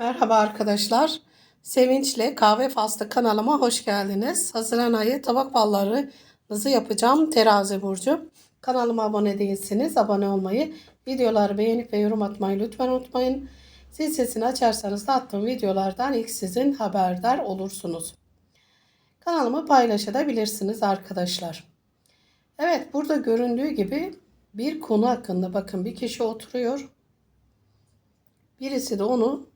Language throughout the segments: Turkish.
Merhaba arkadaşlar. Sevinçle Kahve Faslı kanalıma hoş geldiniz. Haziran ayı tabak ballarınızı yapacağım terazi burcu. Kanalıma abone değilsiniz. Abone olmayı, videoları beğenip ve yorum atmayı lütfen unutmayın. Zil sesini açarsanız da attığım videolardan ilk sizin haberdar olursunuz. Kanalımı paylaşabilirsiniz arkadaşlar. Evet burada göründüğü gibi bir konu hakkında bakın bir kişi oturuyor. Birisi de onu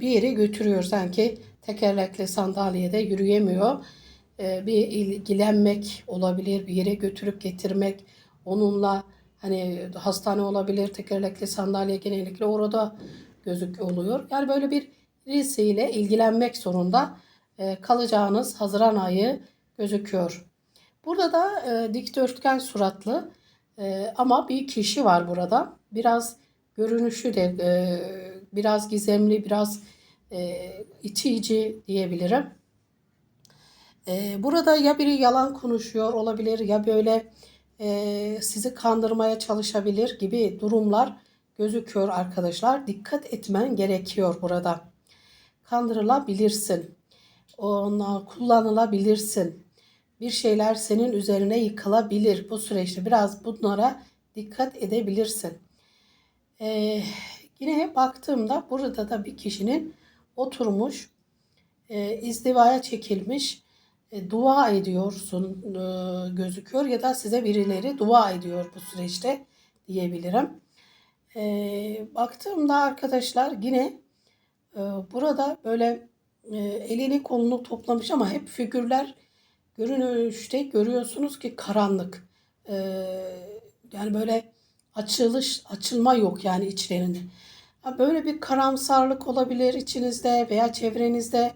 bir yere götürüyor sanki tekerlekli sandalyede yürüyemiyor. E, Bir ilgilenmek olabilir, bir yere götürüp getirmek, onunla hani hastane olabilir, tekerlekli sandalye genellikle orada gözük oluyor. Yani böyle bir birisiyle ilgilenmek zorunda e, kalacağınız Haziran ayı gözüküyor. Burada da e, dikdörtgen suratlı e, ama bir kişi var burada. Biraz görünüşü de e, biraz gizemli, biraz e, itici diyebilirim. E, burada ya biri yalan konuşuyor olabilir ya böyle e, sizi kandırmaya çalışabilir gibi durumlar gözüküyor arkadaşlar. Dikkat etmen gerekiyor burada. Kandırılabilirsin. Ona kullanılabilirsin. Bir şeyler senin üzerine yıkılabilir. Bu süreçte biraz bunlara dikkat edebilirsin. Ee, yine baktığımda burada da bir kişinin oturmuş, e, izdivaya çekilmiş, e, dua ediyorsun e, gözüküyor ya da size birileri dua ediyor bu süreçte diyebilirim. E, baktığımda arkadaşlar yine e, burada böyle e, elini kolunu toplamış ama hep figürler görünüşte görüyorsunuz ki karanlık. E, yani böyle açılış, açılma yok yani içlerinde. Böyle bir karamsarlık olabilir içinizde veya çevrenizde.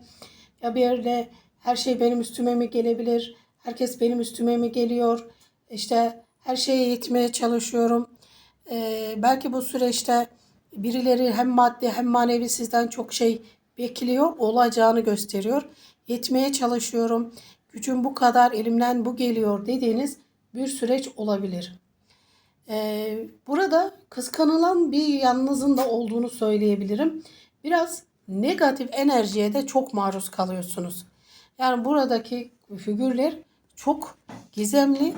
Ya bir yerde her şey benim üstüme mi gelebilir? Herkes benim üstüme mi geliyor? İşte her şeye yetmeye çalışıyorum. Ee, belki bu süreçte birileri hem maddi hem manevi sizden çok şey bekliyor, olacağını gösteriyor. Yetmeye çalışıyorum. Gücüm bu kadar, elimden bu geliyor dediğiniz bir süreç olabilir. Ee, burada kıskanılan bir yanınızın da olduğunu söyleyebilirim. Biraz negatif enerjiye de çok maruz kalıyorsunuz. Yani buradaki figürler çok gizemli,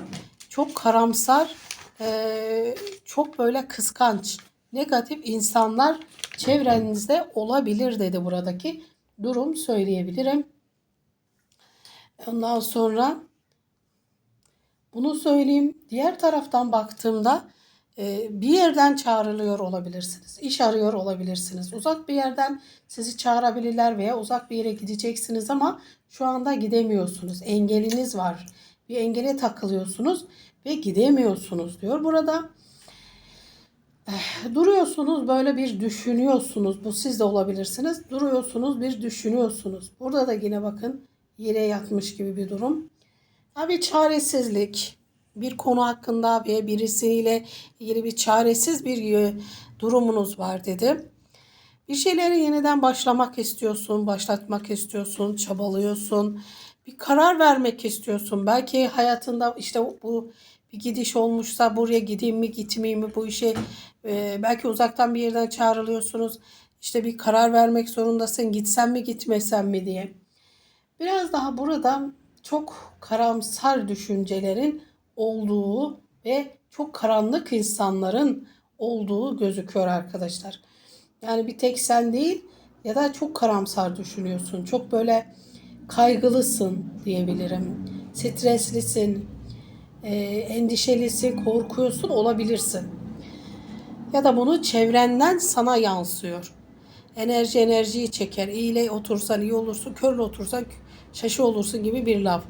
çok karamsar, ee, çok böyle kıskanç, negatif insanlar çevrenizde olabilir dedi buradaki durum söyleyebilirim. Ondan sonra bunu söyleyeyim. Diğer taraftan baktığımda e, bir yerden çağrılıyor olabilirsiniz. İş arıyor olabilirsiniz. Uzak bir yerden sizi çağırabilirler veya uzak bir yere gideceksiniz ama şu anda gidemiyorsunuz. Engeliniz var. Bir engele takılıyorsunuz ve gidemiyorsunuz diyor burada. Eh, Duruyorsunuz böyle bir düşünüyorsunuz. Bu siz de olabilirsiniz. Duruyorsunuz bir düşünüyorsunuz. Burada da yine bakın yere yatmış gibi bir durum. Ha, bir çaresizlik, bir konu hakkında ve birisiyle ilgili bir çaresiz bir e, durumunuz var dedi. Bir şeyleri yeniden başlamak istiyorsun, başlatmak istiyorsun, çabalıyorsun. Bir karar vermek istiyorsun. Belki hayatında işte bu bir gidiş olmuşsa buraya gideyim mi gitmeyeyim mi bu işe e, belki uzaktan bir yerden çağrılıyorsunuz. İşte bir karar vermek zorundasın gitsem mi gitmesem mi diye. Biraz daha burada çok karamsar düşüncelerin olduğu ve çok karanlık insanların olduğu gözüküyor arkadaşlar. Yani bir tek sen değil ya da çok karamsar düşünüyorsun. Çok böyle kaygılısın diyebilirim. Streslisin, e, endişelisin, korkuyorsun olabilirsin. Ya da bunu çevrenden sana yansıyor. Enerji enerjiyi çeker. İyiyle otursan iyi olursun, körle otursan şaşı olursun gibi bir laf.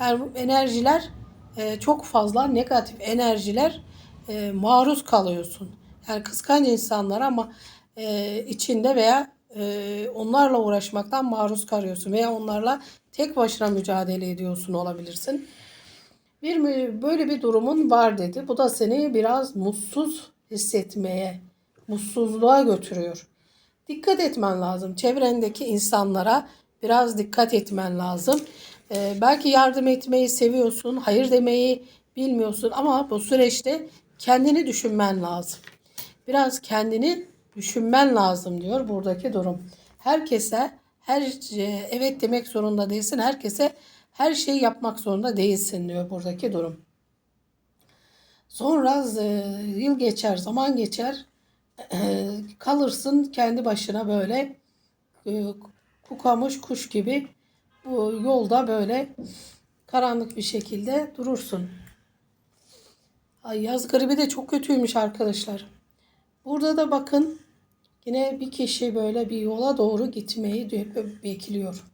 Yani bu enerjiler e, çok fazla negatif enerjiler e, maruz kalıyorsun. Yani kıskanç insanlar ama e, içinde veya e, onlarla uğraşmaktan maruz kalıyorsun veya onlarla tek başına mücadele ediyorsun olabilirsin. Bir böyle bir durumun var dedi. Bu da seni biraz mutsuz hissetmeye, mutsuzluğa götürüyor. Dikkat etmen lazım. Çevrendeki insanlara biraz dikkat etmen lazım. Ee, belki yardım etmeyi seviyorsun, hayır demeyi bilmiyorsun ama bu süreçte kendini düşünmen lazım. Biraz kendini düşünmen lazım diyor buradaki durum. herkese her evet demek zorunda değilsin. Herkese her şeyi yapmak zorunda değilsin diyor buradaki durum. Sonra yıl geçer, zaman geçer. kalırsın kendi başına böyle e, kukamış kuş gibi bu yolda böyle karanlık bir şekilde durursun. Yaz gribi de çok kötüymüş arkadaşlar. Burada da bakın yine bir kişi böyle bir yola doğru gitmeyi bekliyor.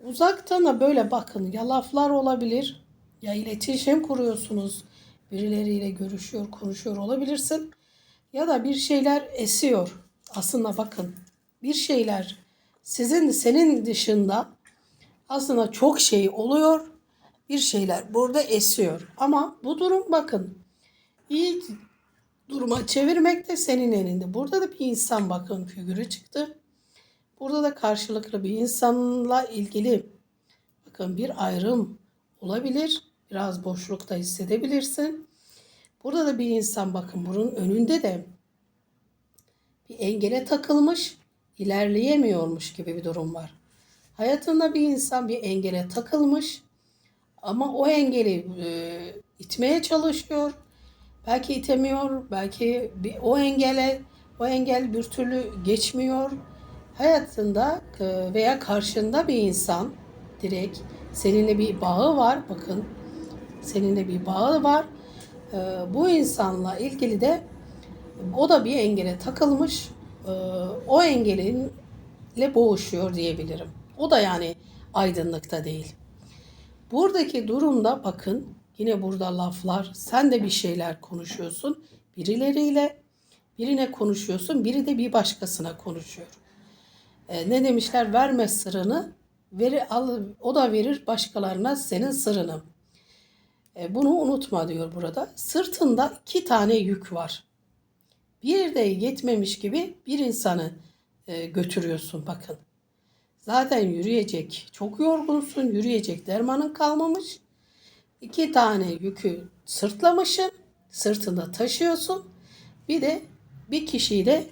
Uzaktan da böyle bakın ya laflar olabilir ya iletişim kuruyorsunuz. Birileriyle görüşüyor, konuşuyor olabilirsin. Ya da bir şeyler esiyor. Aslında bakın bir şeyler sizin senin dışında aslında çok şey oluyor. Bir şeyler burada esiyor. Ama bu durum bakın iyi duruma çevirmek de senin elinde. Burada da bir insan bakın figürü çıktı. Burada da karşılıklı bir insanla ilgili bakın bir ayrım olabilir. Biraz boşlukta hissedebilirsin. Burada da bir insan bakın bunun önünde de bir engele takılmış, ilerleyemiyormuş gibi bir durum var. Hayatında bir insan bir engele takılmış ama o engeli e, itmeye çalışıyor. Belki itemiyor, belki bir, o engele o engel bir türlü geçmiyor. Hayatında e, veya karşında bir insan direkt seninle bir bağı var. Bakın seninle bir bağı var. E, bu insanla ilgili de o da bir engele takılmış. E, o engelinle boğuşuyor diyebilirim. O da yani aydınlıkta değil. Buradaki durumda bakın yine burada laflar. Sen de bir şeyler konuşuyorsun birileriyle. Birine konuşuyorsun, biri de bir başkasına konuşuyor. E, ne demişler? Verme sırrını, veri al, o da verir başkalarına senin sırrını. E, bunu unutma diyor burada. Sırtında iki tane yük var. Bir de yetmemiş gibi bir insanı e, götürüyorsun bakın. Zaten yürüyecek, çok yorgunsun, yürüyecek dermanın kalmamış. İki tane yükü sırtlamışsın, sırtında taşıyorsun. Bir de bir kişiyi de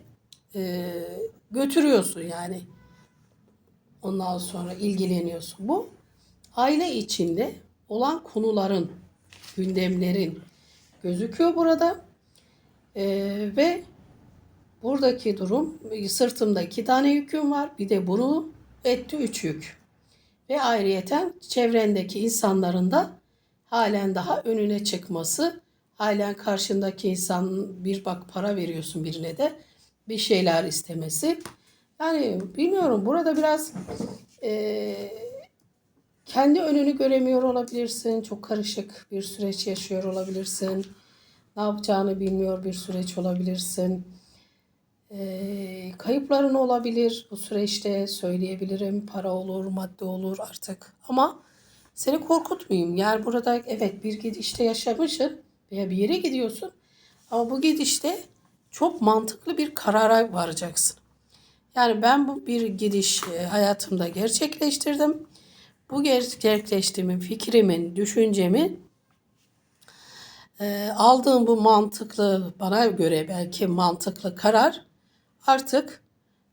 e, götürüyorsun yani. Ondan sonra ilgileniyorsun. Bu aile içinde olan konuların, gündemlerin gözüküyor burada. E, ve buradaki durum sırtımda iki tane yüküm var. Bir de bunu etti üç yük. Ve ayrıyeten çevrendeki insanların da halen daha önüne çıkması, halen karşındaki insan bir bak para veriyorsun birine de bir şeyler istemesi. Yani bilmiyorum burada biraz e, kendi önünü göremiyor olabilirsin. Çok karışık bir süreç yaşıyor olabilirsin. Ne yapacağını bilmiyor bir süreç olabilirsin. E, kayıpların olabilir bu süreçte söyleyebilirim. Para olur, madde olur artık. Ama seni korkutmayayım. Yani burada evet bir gidişte yaşamışsın veya bir yere gidiyorsun. Ama bu gidişte çok mantıklı bir karara varacaksın. Yani ben bu bir gidiş e, hayatımda gerçekleştirdim. Bu gerçekleştirmemin, fikrimin, düşüncemin e, aldığım bu mantıklı, bana göre belki mantıklı karar artık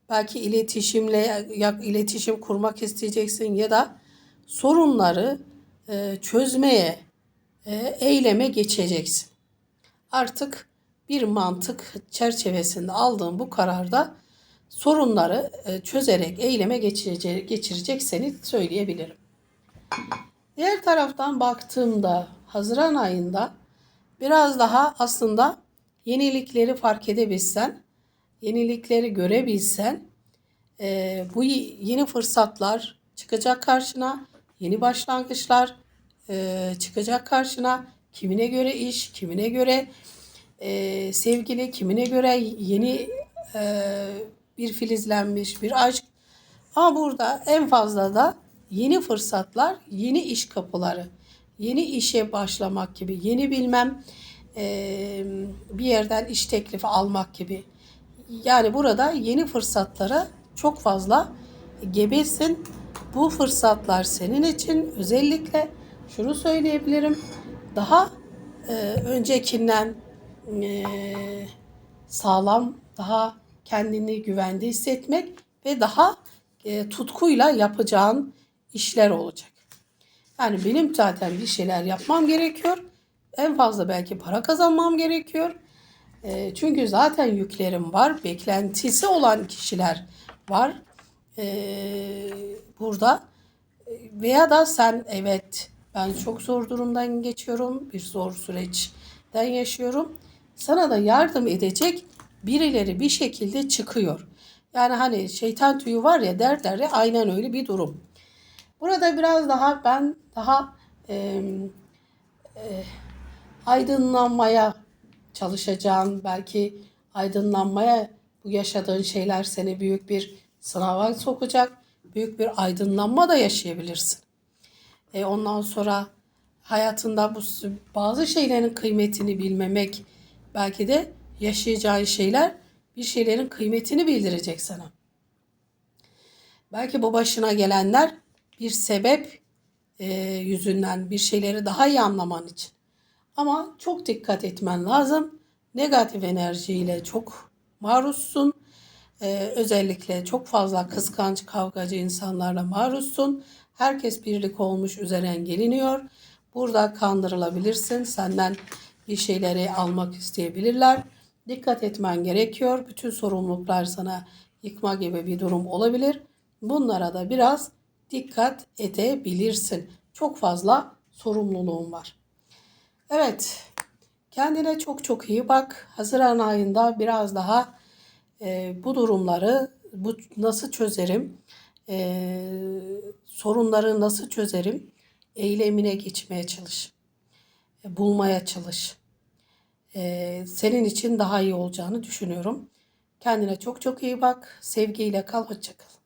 belki iletişimle ya, iletişim kurmak isteyeceksin ya da sorunları e, çözmeye, e, eyleme geçeceksin. Artık bir mantık çerçevesinde aldığın bu kararda sorunları e, çözerek eyleme geçirecek, geçirecek seni söyleyebilirim. Diğer taraftan baktığımda Haziran ayında biraz daha aslında yenilikleri fark edebilsen, yenilikleri görebilsen, e, bu yeni fırsatlar çıkacak karşına, yeni başlangıçlar e, çıkacak karşına. Kimine göre iş, kimine göre e, sevgili, kimine göre yeni e, bir filizlenmiş bir aşk. Ama burada en fazla da yeni fırsatlar, yeni iş kapıları, yeni işe başlamak gibi, yeni bilmem e, bir yerden iş teklifi almak gibi. Yani burada yeni fırsatlara çok fazla gebesin. Bu fırsatlar senin için özellikle şunu söyleyebilirim. Daha e, öncekinden e, sağlam, daha kendini güvende hissetmek ve daha e, tutkuyla yapacağın işler olacak. Yani benim zaten bir şeyler yapmam gerekiyor. En fazla belki para kazanmam gerekiyor. E, çünkü zaten yüklerim var. Beklentisi olan kişiler var. E, burada veya da sen evet ben çok zor durumdan geçiyorum. Bir zor süreçten yaşıyorum. Sana da yardım edecek birileri bir şekilde çıkıyor. Yani hani şeytan tüyü var ya derler ya aynen öyle bir durum. Burada biraz daha ben daha e, e, aydınlanmaya çalışacağım. Belki aydınlanmaya bu yaşadığın şeyler seni büyük bir sınava sokacak. Büyük bir aydınlanma da yaşayabilirsin. E, ondan sonra hayatında bu bazı şeylerin kıymetini bilmemek belki de yaşayacağın şeyler bir şeylerin kıymetini bildirecek sana. Belki bu başına gelenler bir sebep e, yüzünden bir şeyleri daha iyi anlaman için. Ama çok dikkat etmen lazım. Negatif enerjiyle çok maruzsun. Ee, özellikle çok fazla kıskanç, kavgacı insanlarla maruzsun. Herkes birlik olmuş üzerinden geliniyor. Burada kandırılabilirsin. Senden bir şeyleri almak isteyebilirler. Dikkat etmen gerekiyor. Bütün sorumluluklar sana yıkma gibi bir durum olabilir. Bunlara da biraz dikkat edebilirsin. Çok fazla sorumluluğun var. Evet, kendine çok çok iyi bak. Haziran ayında biraz daha e, bu durumları bu nasıl çözerim, e, sorunları nasıl çözerim, eylemine geçmeye çalış, e, bulmaya çalış. E, senin için daha iyi olacağını düşünüyorum. Kendine çok çok iyi bak. Sevgiyle kal, hoşça kal.